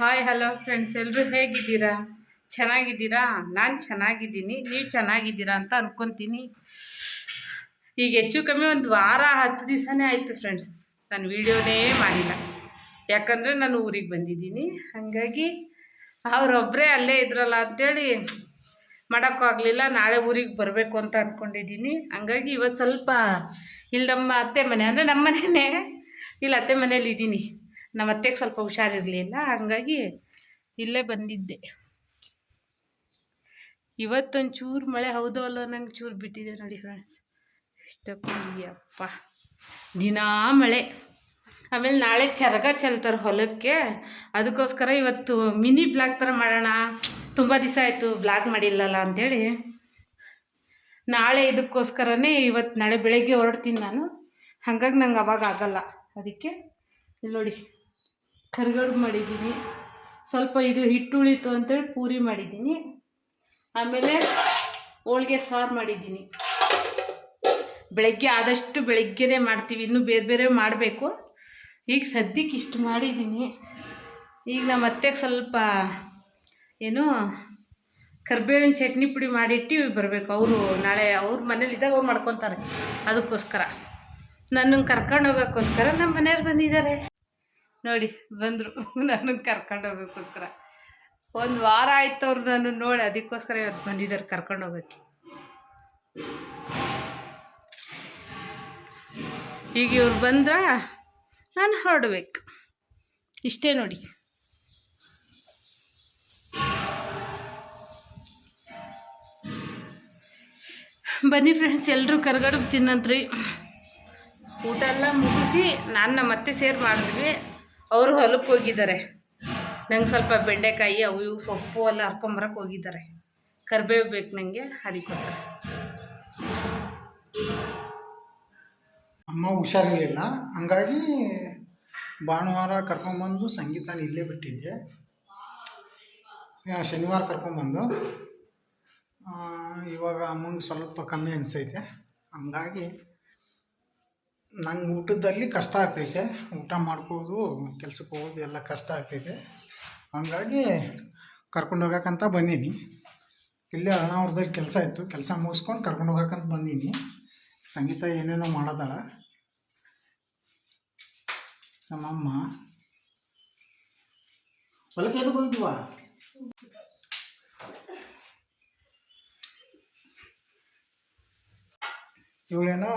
Hi hello friends ಎಲ್ಲರೂ ಹೇಗಿದ್ದೀರಾ? ಚೆನ್ನಾಗಿದ್ದೀರಾ? ನಾನು ಚೆನ್ನಾಗಿದ್ದೀನಿ. ನೀವು ಚೆನ್ನಾಗಿದ್ದೀರಾ ಅಂತ ಅಂದ್ಕೊತೀನಿ ಈಗ ಹೆಚ್ಚು ಕಮ್ಮಿ ಒಂದು ವಾರ, ಹತ್ತು ದಿವಸನೇ ಆಯಿತು ಫ್ರೆಂಡ್ಸ್ ನಾನು ವೀಡಿಯೋನೇ ಮಾಡಿಲ್ಲ. ಯಾಕಂದರೆ ನಾನು ಊರಿಗೆ ಬಂದಿದ್ದೀನಿ. ಹಾಗಾಗಿ ಅವರೊಬ್ಬರೇ ಅಲ್ಲೇ ಇದ್ರಲ್ಲ ಅಂಥೇಳಿ ಮಾಡೋಕ್ಕಾಗಲಿಲ್ಲ ನಾಳೆ ಊರಿಗೆ ಬರಬೇಕು ಅಂತ ಅಂದ್ಕೊಂಡಿದ್ದೀನಿ ಹಂಗಾಗಿ ಇವತ್ತು ಸ್ವಲ್ಪ ಇಲ್ಲಿ ನಮ್ಮ ಅತ್ತೆ ಮನೆ, ಅಂದರೆ ನಮ್ಮ ಮನೆಯೇ ಇಲ್ಲಿ, ಅತ್ತೆ ಮನೇಲಿ ಇದ್ದೀನಿ. ನಮ್ಮ ಅತ್ತೆಗೆ ಸ್ವಲ್ಪ ಹುಷಾರಿರಲಿಲ್ಲ, ಹಂಗಾಗಿ ಇಲ್ಲೇ ಬಂದಿದ್ದೆ. ಇವತ್ತೊಂದು ಚೂರು ಮಳೆ ಹೌದೋ ಅಲ್ಲೋ ನಂಗೆ ಚೂರು ಬಿಟ್ಟಿದೆ ನೋಡಿ ಫ್ರೆಂಡ್ಸ್ ಇಷ್ಟಪ್ಪ ದಿನಾ ಮಳೆ. ಆಮೇಲೆ ನಾಳೆ ಚರಗ ಚೆಲ್ತಾರೆ ಹೊಲಕ್ಕೆ. ಅದಕ್ಕೋಸ್ಕರ ಇವತ್ತು ಮಿನಿ ಬ್ಲಾಗ್ ಥರ ಮಾಡೋಣ. ತುಂಬ ದಿವಸ ಆಯಿತು ಬ್ಲಾಗ್ ಮಾಡಿಲ್ಲಲ್ಲ ಅಂಥೇಳಿ ನಾಳೆ ಇದಕ್ಕೋಸ್ಕರನೇ ಇವತ್ತು ನಾಳೆ ಬೆಳಗ್ಗೆ ಹೊರಡ್ತೀನಿ ನಾನು. ಹಾಗಾಗಿ ನಂಗೆ ಅವಾಗ ಆಗಲ್ಲ. ಅದಕ್ಕೆ, ಇಲ್ಲಿ ನೋಡಿ. ಕರಿಗಡುಬು ಮಾಡಿದ್ದೀನಿ. ಸ್ವಲ್ಪ ಇದು ಹಿಟ್ಟು ಉಳಿತು ಅಂತೇಳಿ ಪೂರಿ ಮಾಡಿದ್ದೀನಿ. ಆಮೇಲೆ ಹೋಳಿಗೆ ಸಾರು ಮಾಡಿದ್ದೀನಿ. ಬೆಳಗ್ಗೆ ಆದಷ್ಟು ಬೆಳಗ್ಗೆನೇ ಮಾಡ್ತೀವಿ. ಇನ್ನೂ ಬೇರೆ ಬೇರೆ ಮಾಡಬೇಕು. ಈಗ ಸದ್ಯಕ್ಕೆ ಇಷ್ಟು ಮಾಡಿದ್ದೀನಿ. ಈಗ ನಮ್ಮ ಅತ್ತೆಗೆ ಸ್ವಲ್ಪ ಏನು ಕರ್ಬೇವಿನ ಚಟ್ನಿ ಪುಡಿ ಮಾಡಿಟ್ಟು ಬರಬೇಕು. ಅವರು ನಾಳೆ ಅವ್ರ ಮನೇಲಿದ್ದಾಗ ಅವ್ರು ಮಾಡ್ಕೊತಾರೆ. ಅದಕ್ಕೋಸ್ಕರ. ನನ್ನನ್ನು ಕರ್ಕೊಂಡು ಹೋಗೋಕ್ಕೋಸ್ಕರ ನಮ್ಮ ಮನೆಯವ್ರು ಬಂದಿದ್ದಾರೆ. ನೋಡಿ, ಬಂದರು. ನಾನು ಕರ್ಕೊಂಡು ಹೋಗೋಕ್ಕೋಸ್ಕರ. ಒಂದು ವಾರ ಆಯ್ತು ಅವ್ರು ನಾನು ನೋಡಿ, ಅದಕ್ಕೋಸ್ಕರ ಇವತ್ತು ಬಂದಿದ್ದಾರೆ ಕರ್ಕೊಂಡು ಹೋಗೋಕ್ಕೆ. ಈಗ ಇವ್ರು ಬಂದ್ರೆ ನಾನು ಹೊರಡ್ಬೇಕು. ಇಷ್ಟೇ ನೋಡಿ. ಬನ್ನಿ ಫ್ರೆಂಡ್ಸ್ ಎಲ್ಲರೂ ಕರ್ಗಡಕ್ಕೆ ತಿನ್ನಂತ್ರಿ. ಊಟ ಎಲ್ಲ ಮುಗಿಸಿ ನಾನು ನಮ್ಮ ಅತ್ತೆ ಸೇರಿ ಮಾಡಿದ್ವಿ. ಅವರು ಹೊಲಕ್ಕೆ ಹೋಗಿದ್ದಾರೆ. ನಂಗೆ ಸ್ವಲ್ಪ ಬೆಂಡೆಕಾಯಿ ಅವು ಇವು ಸೊಪ್ಪು ಎಲ್ಲ ಹರ್ಕೊಂಬರಕ್ಕೆ ಹೋಗಿದ್ದಾರೆ. ಕರಿಬೇವು ಬೇಕು ನನಗೆ ಅದಕ್ಕೋಸ್ಕರ ಅಮ್ಮ ಹುಷಾರಿರಲಿಲ್ಲ. ಹಂಗಾಗಿ ಭಾನುವಾರ ಕರ್ಕೊಂಬಂದು ಸಂಗೀತನ ಇಲ್ಲೇ ಬಿಟ್ಟಿದ್ದೆ. ಶನಿವಾರ ಕರ್ಕೊಂಬಂದು. ಇವಾಗ ಅಮ್ಮಂಗೆ ಸ್ವಲ್ಪ ಕಮ್ಮಿ ಅನಿಸೈತೆ. ಹಂಗಾಗಿ ನಂಗೆ ಊಟದಲ್ಲಿ ಕಷ್ಟ ಆಗ್ತೈತೆ. ಊಟ ಮಾಡ್ಕೋದು ಕೆಲ್ಸಕ್ಕೆ ಹೋಗೋದು ಎಲ್ಲ ಕಷ್ಟ ಆಗ್ತೈತೆ. ಹಂಗಾಗಿ ಕರ್ಕೊಂಡು ಹೋಗಕ್ಕಂತ ಬಂದೀನಿ. ಇಲ್ಲೇ ಅಣ್ಣಾವ್ರದಲ್ಲಿ ಕೆಲಸ ಇತ್ತು. ಕೆಲಸ ಮುಗಿಸ್ಕೊಂಡು ಕರ್ಕೊಂಡು ಹೋಗಕ್ಕಂತ ಬಂದೀನಿ. ಸಂಗೀತ ಏನೇನೋ ಮಾಡೋದಾಳ. ನಮ್ಮಮ್ಮ. ಹೊಲಕ್ಕೆ ಎದಕ್ಕೆ ಹೋಗಿದ್ವ? ಇವಳೇನೋ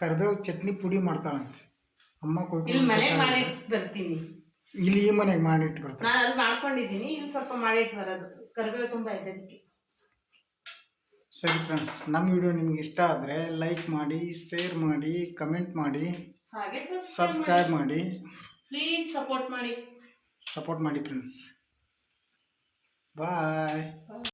ಕರಿಬೇವು ಚಟ್ನಿ ಪುಡಿ ಮಾಡ್ತಾಳಂತೆ. ಅಮ್ಮ ಇಲ್ಲಿ ಮಾಡಿಟ್ಟು ಬರ್ತೀನಿ. ಇಲ್ಲಿ ಈ ಮನೆಗೆ ಮಾಡಿಟ್ಟು ಬರ್ತಾರೆ ನಾನು ಅಲ್ಲಿ ಮಾಡ್ಕೊಂಡಿದ್ದೀನಿ. ಇಲ್ಲಿ ಸ್ವಲ್ಪ ಮಾಡಿಟ್ಟು ಬರೋದು. ಕರಿಬೇವು ತುಂಬ ಇದೆ ಅದಕ್ಕೆ. ಸರಿ ಫ್ರೆಂಡ್ಸ್ ನಮ್ಮ ವಿಡಿಯೋ ನಿಮ್ಗೆ ಇಷ್ಟ ಆದರೆ ಲೈಕ್ ಮಾಡಿ ಶೇರ್ ಮಾಡಿ ಕಮೆಂಟ್ ಮಾಡಿ ಹಾಗೆ ಸಬ್ಸ್ಕ್ರೈಬ್ ಮಾಡಿ. ಪ್ಲೀಸ್ ಸಪೋರ್ಟ್ ಮಾಡಿ. ಸಪೋರ್ಟ್ ಮಾಡಿ ಫ್ರೆಂಡ್ಸ್ ಬಾಯ್